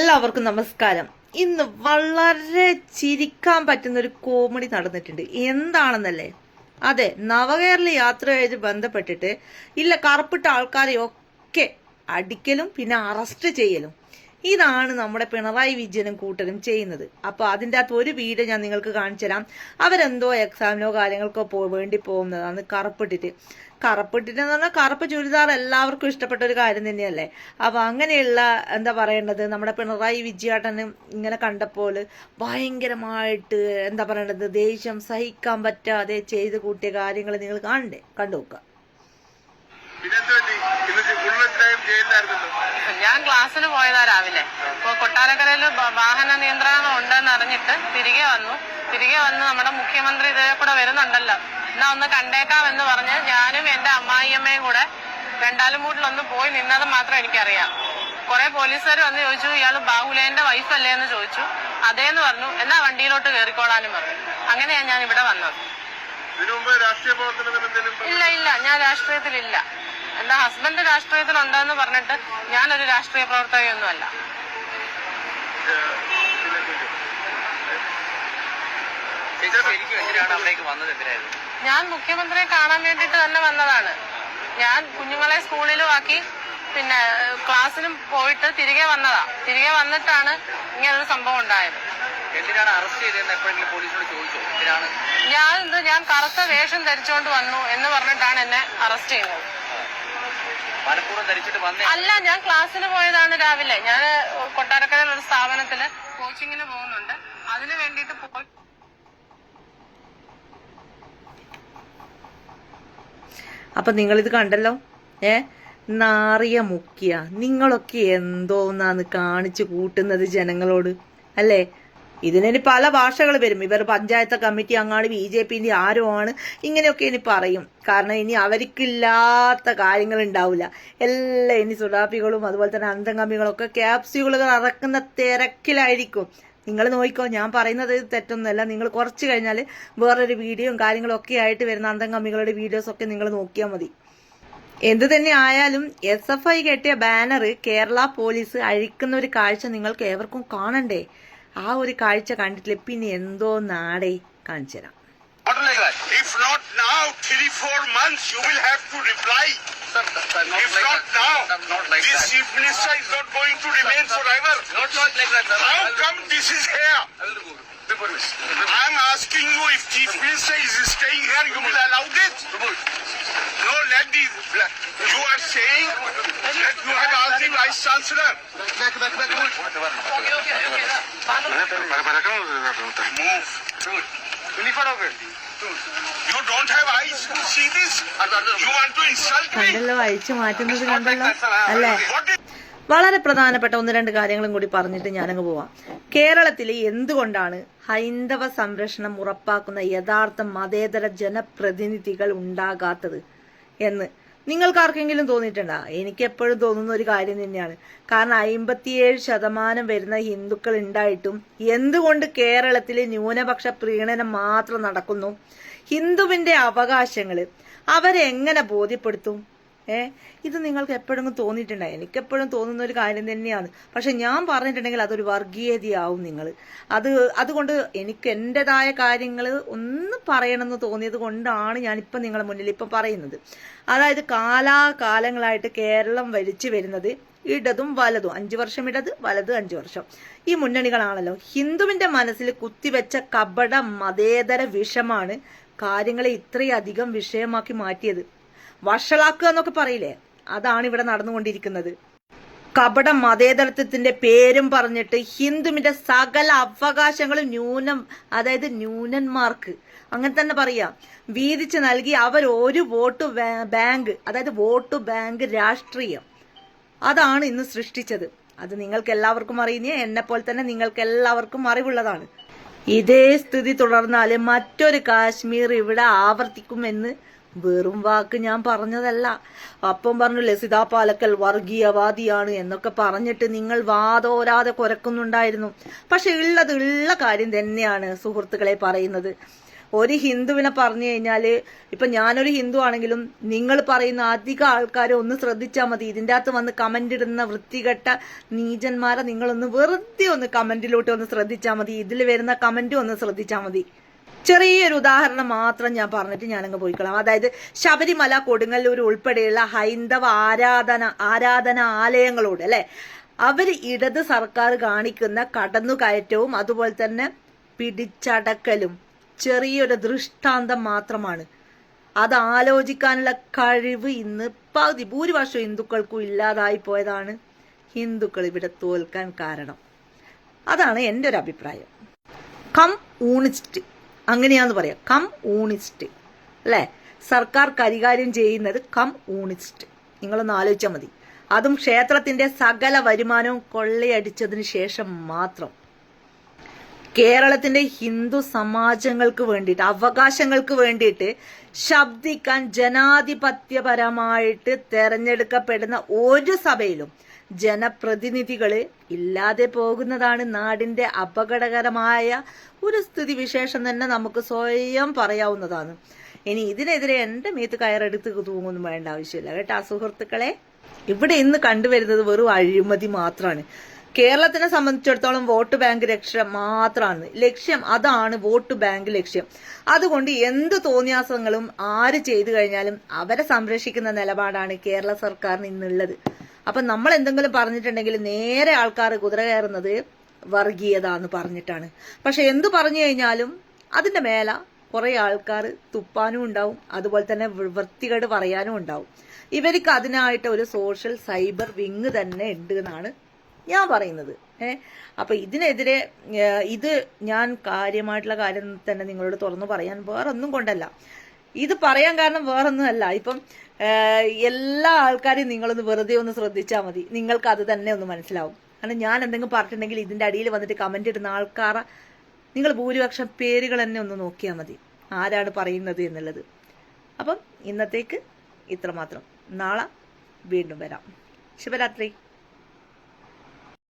എല്ലാവർക്കും നമസ്കാരം. ഇന്ന് വളരെ ചിരിക്കാൻ പറ്റുന്ന ഒരു കോമഡി നടന്നിട്ടുണ്ട്. എന്താണെന്നല്ലേ? അതെ നവകേരള യാത്രയായിട്ട് ബന്ധപ്പെട്ടിട്ട് ഇല്ല കറുപ്പിട്ട ആൾക്കാരെ ഒക്കെ അടിക്കലും പിന്നെ അറസ്റ്റ് ചെയ്യലും. ഇതാണ് നമ്മുടെ പിണറായി വിജയനും കൂട്ടരും ചെയ്യുന്നത്. അപ്പൊ അതിന്റെ അകത്ത് ഒരു വീഡിയോ ഞാൻ നിങ്ങൾക്ക് കാണിച്ചു തരാം അവരെന്തോ എക്സാമിനോ കാര്യങ്ങൾക്കോ പോ വേണ്ടി പോകുന്നതാണ് കറുപ്പിട്ടിട്ട്. കറുപ്പിട്ടിട്ട് എന്ന് പറഞ്ഞാൽ കറുപ്പ് ചുരിദാർ എല്ലാവർക്കും ഇഷ്ടപ്പെട്ട ഒരു കാര്യം തന്നെയല്ലേ? അപ്പൊ അങ്ങനെയുള്ള എന്താ പറയേണ്ടത്? നമ്മുടെ പിണറായി വിജയേട്ടന് ഇങ്ങനെ കണ്ടപ്പോൾ ഭയങ്കരമായിട്ട് എന്താ പറയേണ്ടത്? ദേഷ്യം സഹിക്കാൻ പറ്റാതെ ചെയ്ത് കൂട്ടിയ കാര്യങ്ങൾ നിങ്ങൾ കാണണ്ടേ? കണ്ടു നോക്കുക. ഞാൻ ക്ലാസ്സിന് പോയതാ രാവിലെ. അപ്പൊ കൊട്ടാരക്കരയിൽ വാഹന നിയന്ത്രണം ഉണ്ടെന്ന് അറിഞ്ഞിട്ട് തിരികെ വന്നു. തിരികെ വന്ന് നമ്മുടെ മുഖ്യമന്ത്രി ഇതേ കൂടെ വരുന്നുണ്ടല്ലോ. എന്നാ ഒന്ന് കണ്ടേക്കാം എന്ന് പറഞ്ഞ് ഞാനും എന്റെ അമ്മായിയമ്മയും കൂടെ രണ്ടാലുമൂട്ടിലൊന്ന് പോയി നിന്നത് മാത്രം എനിക്കറിയാം. കുറെ പോലീസുകാർ വന്ന് ചോദിച്ചു ഇയാൾ ബാഹുലേന്റെ വൈഫല്ലേ എന്ന് ചോദിച്ചു. അതേന്ന് പറഞ്ഞു എന്നാ വണ്ടിയിലോട്ട് കയറിക്കോളാനും പറഞ്ഞു. അങ്ങനെയാണ് ഞാൻ ഇവിടെ വന്നത്. ഇല്ല ഇല്ല ഞാൻ രാഷ്ട്രീയത്തിലില്ല എന്റെ ഹസ്ബൻഡ് രാഷ്ട്രീയത്തിലുണ്ടെന്ന് പറഞ്ഞിട്ട് ഞാനൊരു രാഷ്ട്രീയ പ്രവർത്തകയൊന്നുമല്ല. ഞാൻ മുഖ്യമന്ത്രിയെ കാണാൻ വേണ്ടിട്ട് തന്നെ വന്നതാണ്. ഞാൻ കുഞ്ഞുങ്ങളെ സ്കൂളിലും ആക്കി പിന്നെ ക്ലാസ്സിലും പോയിട്ട് തിരികെ വന്നതാ. തിരികെ വന്നിട്ടാണ് ഇങ്ങനൊരു സംഭവം ഉണ്ടായത്. ഞാൻ എന്ത് ഞാൻ കറുത്ത വേഷം ധരിച്ചുകൊണ്ട് വന്നു എന്ന് പറഞ്ഞിട്ടാണ് എന്നെ അറസ്റ്റ് ചെയ്തത്. അല്ല ഞാൻ ക്ലാസ്സിന് പോയതാണ് രാവിലെ. ഞാൻ കൊട്ടാരക്കര ഒരു സ്ഥാപനത്തിൽ കോച്ചിങ്ങിന് പോകുന്നുണ്ട്. അതിന് വേണ്ടിയിട്ട് പോയി അപ്പൊ നിങ്ങളിത് കണ്ടല്ലോ? ഏ? നാറിയ മുക്കിയ. നിങ്ങളൊക്കെ എന്തോന്നാന്ന് കാണിച്ചു കൂട്ടുന്നത് ജനങ്ങളോട്. അല്ലേ? ഇനി പല ഭാഷകൾ വരും. ഇവർ പഞ്ചായത്ത് കമ്മിറ്റി അങ്ങാണ് ബി ജെ പിന്റെ ആരോ ആണ് ഇങ്ങനെയൊക്കെ ഇനി പറയും. കാരണം ഇനി അവർക്കില്ലാത്ത കാര്യങ്ങൾ ഉണ്ടാവില്ല എല്ലാ ഇനി സുഡാപ്പികളും അതുപോലെ തന്നെ അന്തംഗമികളും ഒക്കെ ക്യാപ്സ്യൂളുകൾ ഇറക്കുന്ന തിരക്കിലായിരിക്കും. നിങ്ങൾ നോക്കിക്കോ ഞാൻ പറയുന്നത് തെറ്റൊന്നുമല്ല നിങ്ങൾ കുറച്ച് കഴിഞ്ഞാൽ വേറൊരു വീഡിയോയും കാര്യങ്ങളും ഒക്കെ ആയിട്ട് വരുന്ന അന്തംകമ്മികളുടെ വീഡിയോസ് ഒക്കെ നിങ്ങൾ നോക്കിയാൽ മതി എന്തു തന്നെ ആയാലും എസ് എഫ് ഐ കെട്ടിയ ബാനർ കേരള പോലീസ് അഴിക്കുന്ന ഒരു കാഴ്ച നിങ്ങൾക്ക് ഏവർക്കും കാണണ്ടേ ആ ഒരു കാഴ്ച കണ്ടിട്ടില്ല പിന്നെ എന്തോ നാടേ കാണിച്ചു തരാം. If not now, three, four months, you will have to reply. Sir, sir, not If like not that. now, Sir, not like this that. chief minister is not going to remain forever. Not, not like that, sir. How I will come remove- this is here? I will remove. Remove it. I am asking you if chief minister is staying here, you will allow this? Remove it. No, let the, you are saying that you have asked the vice chancellor. Back, back, back. Okay okay okay Move. Uniform of it. You don't have eyes to see this? You want to insult me? കണ്ടല്ലോ അഴിച്ചു മാറ്റുന്നത് കണ്ടല്ലോ അല്ലേ What is വളരെ പ്രധാനപ്പെട്ട ഒന്ന് രണ്ട് കാര്യങ്ങളും കൂടി പറഞ്ഞിട്ട് ഞാനങ്ങ് പോവാം. കേരളത്തിൽ എന്തുകൊണ്ടാണ് ഹൈന്ദവ സംരക്ഷണം ഉറപ്പാക്കുന്ന യഥാർത്ഥ മതേതര ജനപ്രതിനിധികൾ ഉണ്ടാകാത്തത് എന്ന്? നിങ്ങൾക്ക് ആർക്കെങ്കിലും തോന്നിയിട്ടുണ്ടോ? എനിക്ക് എപ്പോഴും തോന്നുന്ന ഒരു കാര്യം തന്നെയാണ്. കാരണം അമ്പത്തിയേഴ് ശതമാനം വരുന്ന ഹിന്ദുക്കൾ ഉണ്ടായിട്ടും എന്തുകൊണ്ട് കേരളത്തിൽ ന്യൂനപക്ഷ പ്രീണനം മാത്രം നടക്കുന്നു? ഹിന്ദുവിന്റെ അവകാശങ്ങൾ അവരെങ്ങനെ ബോധ്യപ്പെടുത്തും? ഏ? ഇത് നിങ്ങൾക്ക് എപ്പോഴെങ്കിലും തോന്നിയിട്ടുണ്ടായി എനിക്ക് എപ്പോഴും തോന്നുന്ന ഒരു കാര്യം തന്നെയാണ്. പക്ഷെ ഞാൻ പറഞ്ഞിട്ടുണ്ടെങ്കിൽ അതൊരു വർഗീയതയാവും നിങ്ങൾ അത് അതുകൊണ്ട് എനിക്ക് എന്റെതായ കാര്യങ്ങൾ ഒന്ന് പറയണമെന്ന് തോന്നിയത് കൊണ്ടാണ് ഞാനിപ്പം നിങ്ങളുടെ മുന്നിൽ ഇപ്പം പറയുന്നത്. അതായത് കാലാകാലങ്ങളായിട്ട് കേരളം വലിച്ചു വരുന്നത് ഇടതും വലതും. അഞ്ചു വർഷം ഇടത് വലത് അഞ്ചു വർഷം. ഈ മുന്നണികളാണല്ലോ. ഹിന്ദുവിന്റെ മനസ്സിൽ കുത്തിവെച്ച കപട മതേതര വിഷമാണ് കാര്യങ്ങളെ ഇത്രയധികം വിഷയമാക്കി മാറ്റിയത്. വഷളാക്കുക എന്നൊക്കെ പറയില്ലേ? അതാണ് ഇവിടെ നടന്നുകൊണ്ടിരിക്കുന്നത്. കപട മതേതരത്വത്തിന്റെ പേരും പറഞ്ഞിട്ട് ഹിന്ദുവിന്റെ സകല അവകാശങ്ങളും ന്യൂനം അതായത് ന്യൂനന്മാർക്ക്. അങ്ങനെ തന്നെ പറയാം വീതിച്ച് നൽകി അവർ ഒരു വോട്ട് ബാങ്ക് അതായത് വോട്ട് ബാങ്ക് രാഷ്ട്രീയം. അതാണ് ഇന്ന് സൃഷ്ടിച്ചത്. അത് നിങ്ങൾക്ക് എല്ലാവർക്കും അറിയുന്നേ എന്നെ പോലെ തന്നെ നിങ്ങൾക്ക് എല്ലാവർക്കും അറിവുള്ളതാണ്. ഇതേ സ്ഥിതി തുടർന്നാൽ മറ്റൊരു കാശ്മീർ ഇവിടെ ആവർത്തിക്കുമെന്ന് വെറും വാക്ക് ഞാൻ പറഞ്ഞതല്ല. അപ്പം പറഞ്ഞു ലസിത പാലക്കൽ വർഗീയവാദിയാണ് എന്നൊക്കെ പറഞ്ഞിട്ട് നിങ്ങൾ വാതോരാതെ കുരക്കുന്നുണ്ടായിരുന്നു. പക്ഷെ ഉള്ളത് ഉള്ള കാര്യം തന്നെയാണ് സുഹൃത്തുക്കളെ പറയുന്നത്. ഒരു ഹിന്ദുവിനെ പറഞ്ഞു കഴിഞ്ഞാൽ ഇപ്പൊ ഞാനൊരു ഹിന്ദു ആണെങ്കിലും നിങ്ങൾ പറയുന്ന അധിക ആൾക്കാരെ ഒന്ന് ശ്രദ്ധിച്ചാൽ മതി. ഇതിന്റെ അകത്ത് വന്ന് കമന്റ് ഇടുന്ന വൃത്തികെട്ട നീചന്മാരെ നിങ്ങളൊന്ന് വെറുതെ ഒന്ന് കമന്റിലോട്ട് ഒന്ന് ശ്രദ്ധിച്ചാൽ മതി. ഇതിൽ വരുന്ന കമന്റും ഒന്ന് ശ്രദ്ധിച്ചാൽ മതി. ചെറിയൊരു ഉദാഹരണം മാത്രം ഞാൻ പറഞ്ഞിട്ട് ഞാനങ്ങ് പോയിക്കളാം. അതായത് ശബരിമല കൊടുങ്ങല്ലൂർ ഉൾപ്പെടെയുള്ള ഹൈന്ദവ ആരാധന ആരാധന ആലയങ്ങളോട് അല്ലെ? അവർ ഇടത് സർക്കാർ കാണിക്കുന്ന കടന്നുകയറ്റവും അതുപോലെ തന്നെ പിടിച്ചടക്കലും ചെറിയൊരു ദൃഷ്ടാന്തം മാത്രമാണ്. അത് ആലോചിക്കാനുള്ള കഴിവ് ഇന്ന് പകുതി ഭൂരിപക്ഷം ഹിന്ദുക്കൾക്കും ഇല്ലാതായി പോയതാണ് ഹിന്ദുക്കൾ ഇവിടെ തോൽക്കാൻ കാരണം. അതാണ് എന്റെ ഒരു അഭിപ്രായം. കം ഊണിസ്റ്റ് അങ്ങനെയാന്ന് പറയാം. Communist. അല്ലേ? സർക്കാർ കൈകാര്യം ചെയ്യുന്നത് കം ഊണിസ്റ്റ്. നിങ്ങളൊന്ന് ആലോചിച്ചാൽ മതി. അതും ക്ഷേത്രത്തിന്റെ സകല വരുമാനവും കൊള്ളയടിച്ചതിന് ശേഷം മാത്രം. കേരളത്തിന്റെ ഹിന്ദു സമാജങ്ങൾക്ക് വേണ്ടിയിട്ട് അവകാശങ്ങൾക്ക് വേണ്ടിയിട്ട് ശബ്ദിക്കാൻ ജനാധിപത്യപരമായിട്ട് തെരഞ്ഞെടുക്കപ്പെടുന്ന ഒരു സഭയിലും ജനപ്രതിനിധികൾ ഇല്ലാതെ പോകുന്നതാണ് നാടിന്റെ അപകടകരമായ ഒരു സ്ഥിതി വിശേഷം തന്നെ നമുക്ക് സ്വയം പറയാവുന്നതാണ്. ഇനി ഇതിനെതിരെ എന്റെ മീത്ത് കയറെടുത്ത് തൂങ്ങൊന്നും വേണ്ട ആവശ്യമില്ല കേട്ടോ സുഹൃത്തുക്കളെ? ഇവിടെ ഇന്ന് കണ്ടുവരുന്നത് വെറും അഴിമതി മാത്രമാണ് കേരളത്തിനെ സംബന്ധിച്ചിടത്തോളം വോട്ട് ബാങ്ക് ലക്ഷ്യം മാത്രമാണ് ലക്ഷ്യം അതാണ് വോട്ട് ബാങ്ക് ലക്ഷ്യം. അതുകൊണ്ട് എന്ത് തോന്നിയാസങ്ങളും ആര് ചെയ്തു കഴിഞ്ഞാലും അവരെ സംരക്ഷിക്കുന്ന നിലപാടാണ് കേരള സർക്കാരിന് ഇന്നുള്ളത്. അപ്പൊ നമ്മൾ എന്തെങ്കിലും പറഞ്ഞിട്ടുണ്ടെങ്കിൽ നേരെ ആൾക്കാർ കുതിര കയറുന്നത് വർഗീയത എന്ന് പറഞ്ഞിട്ടാണ്. പക്ഷെ എന്ത് പറഞ്ഞു കഴിഞ്ഞാലും അതിന്റെ മേല കുറെ ആൾക്കാർ തുപ്പാനും ഉണ്ടാവും അതുപോലെ തന്നെ വൃത്തികേട് പറയാനും ഉണ്ടാവും. ഇവർക്ക് അതിനായിട്ട് ഒരു സോഷ്യൽ സൈബർ വിങ് തന്നെ ഉണ്ട് എന്നാണ് ഞാൻ പറയുന്നത്. ഏഹ് അപ്പൊ ഇതിനെതിരെ ഇത് ഞാൻ കാര്യമായിട്ടുള്ള കാര്യം തന്നെ നിങ്ങളോട് തുറന്നു പറയാൻ വേറെ ഒന്നും കൊണ്ടല്ല. ഇത് പറയാൻ കാരണം വേറൊന്നുമല്ല. ഇപ്പം എല്ലാ ആൾക്കാരെയും നിങ്ങളൊന്ന് വെറുതെ ഒന്ന് ശ്രദ്ധിച്ചാൽ മതി. നിങ്ങൾക്ക് അത് തന്നെ ഒന്ന് മനസ്സിലാവും. കാരണം ഞാൻ എന്തെങ്കിലും പറഞ്ഞിട്ടുണ്ടെങ്കിൽ ഇതിന്റെ അടിയിൽ വന്നിട്ട് കമന്റ് ഇടുന്ന ആൾക്കാരെ നിങ്ങൾ ഭൂരിപക്ഷം പേരുകൾ തന്നെ ഒന്ന് നോക്കിയാൽ മതി. ആരാണ് പറയുന്നത് എന്നുള്ളത്. അപ്പം ഇന്നത്തേക്ക് ഇത്രമാത്രം. നാളെ വീണ്ടും വരാം. ശുഭരാത്രി.